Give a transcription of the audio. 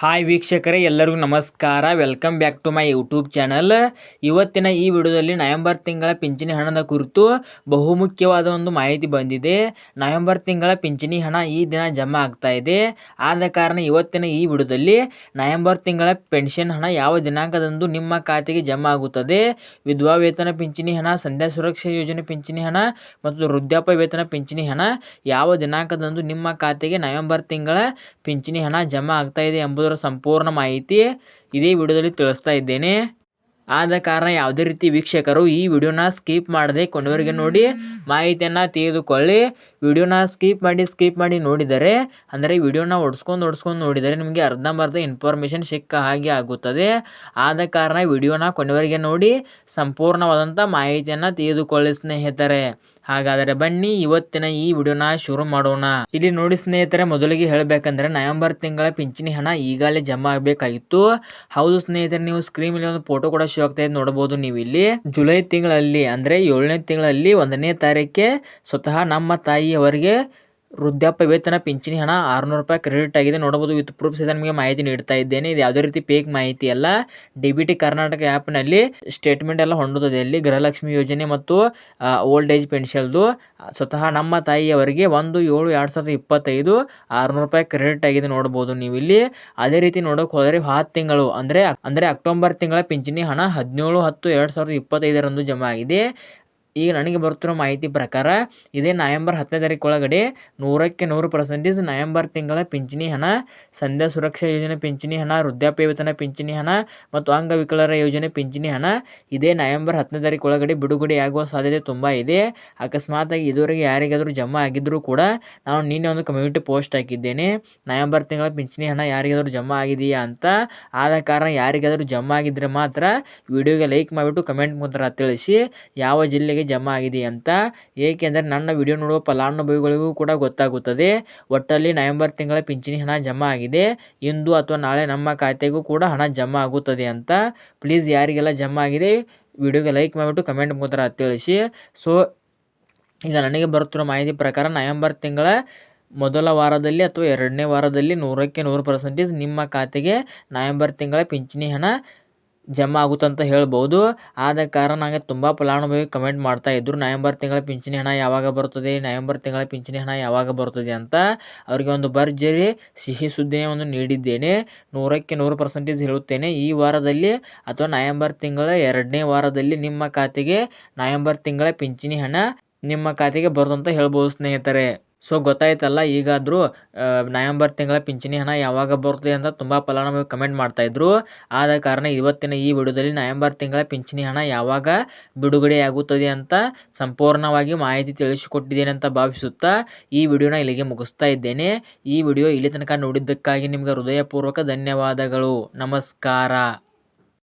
Hi ವೀಕ್ಷಕರೇ, ಎಲ್ಲರಿಗೂ ನಮಸ್ಕಾರ. Welcome back to my YouTube channel ಇವತ್ತಿನ ಈ ವಿಡಿಯೋದಲ್ಲಿ ನವೆಂಬರ್ ತಿಂಗಳ ಪಿಂಚಣಿ ಹಣದ ಕುರಿತು ಬಹುಮುಖ್ಯವಾದ ಒಂದು ಮಾಹಿತಿ ಬಂದಿದೆ. ನವೆಂಬರ್ ತಿಂಗಳ ಪಿಂಚಣಿ ಹಣ ಈ ದಿನ ಜಮಾ ಆಗ್ತಾ ಇದೆ. ಆದ ಕಾರಣ ಇವತ್ತಿನ ಈ ವಿಡಿಯೋದಲ್ಲಿ ನವೆಂಬರ್ ತಿಂಗಳ ಪೆನ್ಷನ್ ಹಣ ಯಾವ ದಿನಾಂಕದಂದು ನಿಮ್ಮ ಖಾತೆಗೆ ಜಮಾ ಆಗುತ್ತದೆ? ವಿಧವಾ ವೇತನ ಪಿಂಚಣಿ ಹಣ, ಸಂಧ್ಯಾ ಸುರಕ್ಷಾ ಯೋಜನೆ ಪಿಂಚಣಿ ಹಣ ಮತ್ತು ವೃದ್ಧಾಪ್ಯ ವೇತನ ಪಿಂಚಣಿ ಹಣ ಯಾವ ದಿನಾಂಕದಂದು ನಿಮ್ಮ ಖಾತೆಗೆ ನವೆಂಬರ್ ತಿಂಗಳ ಪಿಂಚಣಿ ಹಣ ಜಮಾ ಆಗ್ತಾ ಇದೆ ಎಂಬುದರ ಸಂಪೂರ್ಣ ಮಾಹಿತಿ ಇದೇ ವಿಡಿಯೋದಲ್ಲಿ ತಿಳಿಸ್ತಾ ಇದ್ದೇನೆ. ಆದ ಕಾರಣ ಯಾವುದೇ ರೀತಿ ವೀಕ್ಷಕರು ಈ ವಿಡಿಯೋನ ಸ್ಕಿಪ್ ಮಾಡದೆ ಕೊನೆವರೆಗೆ ನೋಡಿ ಮಾಹಿತಿಯನ್ನು ತೆಗೆದುಕೊಳ್ಳಿ ವಿಡಿಯೋನ ಸ್ಕಿಪ್ ಮಾಡಿ ಸ್ಕಿಪ್ ಮಾಡಿ ನೋಡಿದರೆ, ಅಂದರೆ ವಿಡಿಯೋನ ಒಡ್ಸ್ಕೊಂಡು ಒಡ್ಸ್ಕೊಂಡು ನೋಡಿದರೆ ನಿಮಗೆ ಅರ್ಧಂಬರ್ಧ ಇನ್ಫಾರ್ಮೇಷನ್ ಸಿಕ್ಕ ಹಾಗೆ ಆಗುತ್ತದೆ. ಆದ ಕಾರಣ ವಿಡಿಯೋನ ಕೊನೆವರೆಗೆ ನೋಡಿ ಸಂಪೂರ್ಣವಾದಂಥ ಮಾಹಿತಿಯನ್ನು ತೆಗೆದುಕೊಳ್ಳಿ ಸ್ನೇಹಿತರೆ. ಹಾಗಾದರೆ ಬನ್ನಿ, ಇವತ್ತಿನ ಈ ವಿಡಿಯೋನ ಶುರು ಮಾಡೋಣ. ಇಲ್ಲಿ ನೋಡಿ ಸ್ನೇಹಿತರೆ, ಮೊದಲಿಗೆ ಹೇಳಬೇಕಂದ್ರೆ ನವೆಂಬರ್ ತಿಂಗಳ ಪಿಂಚಣಿ ಹಣ ಈಗಾಗಲೇ ಜಮಾ ಆಗಬೇಕಾಗಿತ್ತು. ಹೌದು ಸ್ನೇಹಿತರೆ, ನೀವು ಸ್ಕ್ರೀನ್ ಮೇಲೆ ಒಂದು ಫೋಟೋ ಕೂಡ ಶೋ ಆಗ್ತಾ ನೋಡಬಹುದು ನೀವು ಇಲ್ಲಿ ಜುಲೈ ತಿಂಗಳಲ್ಲಿ, ಅಂದ್ರೆ ಏಳನೇ ತಿಂಗಳಲ್ಲಿ ಒಂದನೇ ತಾರೀಕೆ ಸ್ವತಃ ನಮ್ಮ ತಾಯಿಯವರಿಗೆ ವೃದ್ಧಾಪ್ಯ ವೇತನ ಪಿಂಚಣಿ ಹಣ, ಆರುನೂರು ರೂಪಾಯಿ ಕ್ರೆಡಿಟ್ ಆಗಿದೆ. ನೋಡಬಹುದು, ವಿತ್ ಪ್ರೂಫ್ ಸಹಿತ ನಿಮಗೆ ಮಾಹಿತಿ ನೀಡ್ತಾ ಇದ್ದೇನೆ. ಇದು ಯಾವುದೇ ರೀತಿ ಪೇಕ್ ಮಾಹಿತಿ ಅಲ್ಲ. ಡಿ ಬಿ ಟಿ ಕರ್ನಾಟಕ ಆ್ಯಪ್ನಲ್ಲಿ ಸ್ಟೇಟ್ಮೆಂಟ್ ಎಲ್ಲ ಹೊಂದುತ್ತದೆ. ಇಲ್ಲಿ ಗೃಹಲಕ್ಷ್ಮಿ ಯೋಜನೆ ಮತ್ತು ಓಲ್ಡ್ ಏಜ್ ಪೆನ್ಷನ್ದು ಸ್ವತಃ ನಮ್ಮ ತಾಯಿಯವರಿಗೆ ಒಂದು ಏಳು ಎರಡು ಸಾವಿರದ ಇಪ್ಪತ್ತೈದು ಆರುನೂರು ರೂಪಾಯಿ ಕ್ರೆಡಿಟ್ ಆಗಿದೆ ನೋಡ್ಬೋದು ನೀವು ಇಲ್ಲಿ. ಅದೇ ರೀತಿ ನೋಡೋಕೆ ಹೋದರೆ ಹತ್ತು ತಿಂಗಳು, ಅಂದರೆ ಅಂದರೆ ಅಕ್ಟೋಬರ್ ತಿಂಗಳ ಪಿಂಚಣಿ ಹಣ ಹದಿನೇಳು ಹತ್ತು ಎರಡು ಸಾವಿರದ ಇಪ್ಪತ್ತೈದರಂದು ಜಮಾ ಆಗಿದೆ. ಈಗ ನನಗೆ ಬರುತ್ತಿರೋ ಮಾಹಿತಿ ಪ್ರಕಾರ ಇದೇ ನವೆಂಬರ್ ಹತ್ತನೇ ತಾರೀಕು ಒಳಗಡೆ ನೂರಕ್ಕೆ ನೂರು ಪರ್ಸೆಂಟೇಜ್ ನವೆಂಬರ್ ತಿಂಗಳ ಪಿಂಚಣಿ ಹಣ, ಸಂಧ್ಯಾ ಸುರಕ್ಷಾ ಯೋಜನೆ ಪಿಂಚಣಿ ಹಣ ವೃದ್ಧಾಪ್ಯ ವೇತನ ಪಿಂಚಣಿ ಹಣ ಮತ್ತು ಅಂಗವಿಕಲರ ಯೋಜನೆ ಪಿಂಚಣಿ ಹಣ ಇದೇ ನವೆಂಬರ್ ಹತ್ತನೇ ತಾರೀಕು ಒಳಗಡೆ ಬಿಡುಗಡೆ ಆಗುವ ಸಾಧ್ಯತೆ ತುಂಬ ಇದೆ. ಅಕಸ್ಮಾತಾಗಿ ಇದುವರೆಗೆ ಯಾರಿಗಾದರೂ ಜಮಾ ಆಗಿದ್ದರೂ ಕೂಡ ನಾನು ನಿನ್ನೆ ಒಂದು ಕಮ್ಯುನಿಟಿ ಪೋಸ್ಟ್ ಹಾಕಿದ್ದೇನೆ. ನವೆಂಬರ್ ತಿಂಗಳ ಪಿಂಚಣಿ ಹಣ ಯಾರಿಗಾದರೂ ಜಮಾ ಆಗಿದೆಯಾ ಅಂತ ಆದ ಕಾರಣ ಯಾರಿಗಾದರೂ ಜಮಾ ಆಗಿದ್ದರೆ ಮಾತ್ರ ವಿಡಿಯೋಗೆ ಲೈಕ್ ಮಾಡಿಬಿಟ್ಟು ಕಮೆಂಟ್ ಮುಖಾಂತರ ತಿಳಿಸಿ. ಯಾವ ಜಿಲ್ಲೆಗೆ ಜಮಾ ಆಗಿದೆ ಅಂತ. ಏಕೆಂದರೆ ನನ್ನ ವಿಡಿಯೋ ನೋಡುವ ಫಲಾನುಭವಿಗಳಿಗೂ ಕೂಡ ಗೊತ್ತಾಗುತ್ತದೆ. ಒಟ್ಟಲ್ಲಿ ನವೆಂಬರ್ ತಿಂಗಳ ಪಿಂಚಣಿ ಹಣ ಜಮಾ ಆಗಿದೆ. ಇಂದು ಅಥವಾ ನಾಳೆ ನಮ್ಮ ಖಾತೆಗೂ ಕೂಡ ಹಣ ಜಮಾ ಆಗುತ್ತದೆ ಅಂತ. ಪ್ಲೀಸ್ ಯಾರಿಗೆಲ್ಲ ಜಮಾ ಆಗಿದೆ, ವಿಡಿಯೋಗೆ ಲೈಕ್ ಮಾಡಿಬಿಟ್ಟು ಕಮೆಂಟ್ ಮುಖಾಂತರ ತಿಳಿಸಿ. ಸೊ, ಈಗ ನನಗೆ ಬರುತ್ತಿರುವ ಮಾಹಿತಿ ಪ್ರಕಾರ ನವೆಂಬರ್ ತಿಂಗಳ ಮೊದಲ ವಾರದಲ್ಲಿ ಅಥವಾ ಎರಡನೇ ವಾರದಲ್ಲಿ ನೂರಕ್ಕೆ ನೂರು ಪರ್ಸೆಂಟೇಜ್ ನಿಮ್ಮ ಖಾತೆಗೆ ನವೆಂಬರ್ ತಿಂಗಳ ಪಿಂಚಣಿ ಹಣ ಜಮಾ ಆಗುತ್ತಂತ ಹೇಳ್ಬೋದು. ಆದ ಕಾರಣ ನನಗೆ ತುಂಬ ಫಲಾನುಭವಿ ಕಮೆಂಟ್ ಮಾಡ್ತಾ ಇದ್ದರು ನವೆಂಬರ್ ತಿಂಗಳ ಪಿಂಚಣಿ ಹಣ ಯಾವಾಗ ಬರುತ್ತದೆ? ನವೆಂಬರ್ ತಿಂಗಳ ಪಿಂಚಣಿ ಹಣ ಯಾವಾಗ ಬರುತ್ತದೆ ಅಂತ ಅವರಿಗೆ ಒಂದು ಭರ್ಜರಿ ಸಿಹಿ ಸುದ್ದಿಯನ್ನು ನೀಡಿದ್ದೇನೆ. ನೂರಕ್ಕೆ ನೂರು ಪರ್ಸೆಂಟೇಜ್ ಹೇಳುತ್ತೇನೆ. ಈ ವಾರದಲ್ಲಿ ಅಥವಾ ನವೆಂಬರ್ ತಿಂಗಳ ಎರಡನೇ ವಾರದಲ್ಲಿ ನಿಮ್ಮ ಖಾತೆಗೆ ನವೆಂಬರ್ ತಿಂಗಳ ಪಿಂಚಣಿ ಹಣ ನಿಮ್ಮ ಖಾತೆಗೆ ಬರುತ್ತಂತ ಹೇಳ್ಬೋದು ಸ್ನೇಹಿತರೆ. ಸೊ ಗೊತ್ತಾಯ್ತಲ್ಲ, ಈಗಾದರೂ ನವೆಂಬರ್ ತಿಂಗಳ ಪಿಂಚಣಿ ಹಣ ಯಾವಾಗ ಬರ್ತದೆ ಅಂತ ತುಂಬ ಫಲಾನುಭವಿ ಕಮೆಂಟ್ ಮಾಡ್ತಾಯಿದ್ರು ಆದ ಕಾರಣ ಇವತ್ತಿನ ಈ ವಿಡಿಯೋದಲ್ಲಿ ನವೆಂಬರ್ ತಿಂಗಳ ಪಿಂಚಣಿ ಹಣ ಯಾವಾಗ ಬಿಡುಗಡೆಯಾಗುತ್ತದೆ ಅಂತ ಸಂಪೂರ್ಣವಾಗಿ ಮಾಹಿತಿ ತಿಳಿಸಿಕೊಟ್ಟಿದ್ದೇನೆ ಅಂತ ಭಾವಿಸುತ್ತಾ ಈ ವಿಡಿಯೋನ ಇಲ್ಲಿಗೆ ಮುಗಿಸ್ತಾ ಇದ್ದೇನೆ. ಈ ವಿಡಿಯೋ ಇಲ್ಲಿ ತನಕ ನೋಡಿದ್ದಕ್ಕಾಗಿ ನಿಮಗೆ ಹೃದಯಪೂರ್ವಕ ಧನ್ಯವಾದಗಳು. ನಮಸ್ಕಾರ.